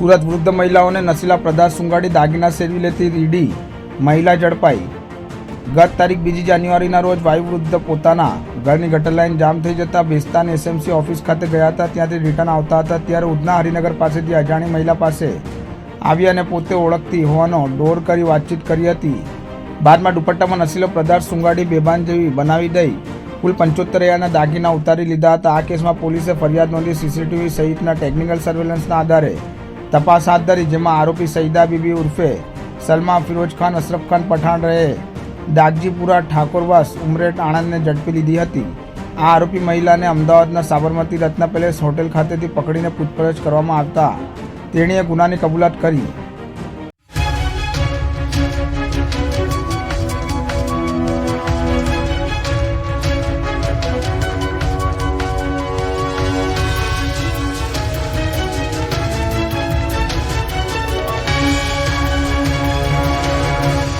સુરત વૃદ્ધ મહિલાઓને નશીલા પદાર્થ સુંગાડી દાગીના સેરવી લેતી રીડી મહિલા ઝડપાઈ. ગત તારીખ બીજી જાન્યુઆરીના રોજ વાયુ વૃદ્ધ પોતાના ઘરની ગટર લાઇન જામ થઈ જતા બેસ્તાન એસએમસી ઓફિસ ખાતે ગયા હતા. ત્યાંથી રિટર્ન આવતા હતા. ત્યારે ઉધના હરિનગર પાસેથી અજાણી મહિલા પાસે આવી અને પોતે ઓળખતી હોવાનો ડોર કરી વાતચીત કરી હતી. બાદમાં દુપટ્ટામાં નશીલો પદાર્થ સુંગાડી બેભાન જેવી બનાવી દઈ કુલ પંચોતેર હજારના દાગીના ઉતારી લીધા હતા. આ કેસમાં પોલીસે ફરિયાદ નોંધી સીસીટીવી સહિતના ટેકનિકલ સર્વેલન્સના આધારે તપાસ હાથ ધરી, જેમાં આરોપી સઈદા બીબી ઉર્ફે સલમા ફિરોજ ખાન, અશરફ ખાન પઠાણ રહે. દાગજીપુરા ઠાકોરવાસ ઉમરેટ આણંદને ઝડપી લીધી હતી. આ આરોપી મહિલાને અમદાવાદના સાબરમતી રત્ન પેલેસ હોટેલ ખાતેથી પકડીને પૂછપરછ કરવામાં આવતા તેણીએ ગુનાની કબૂલાત કરી.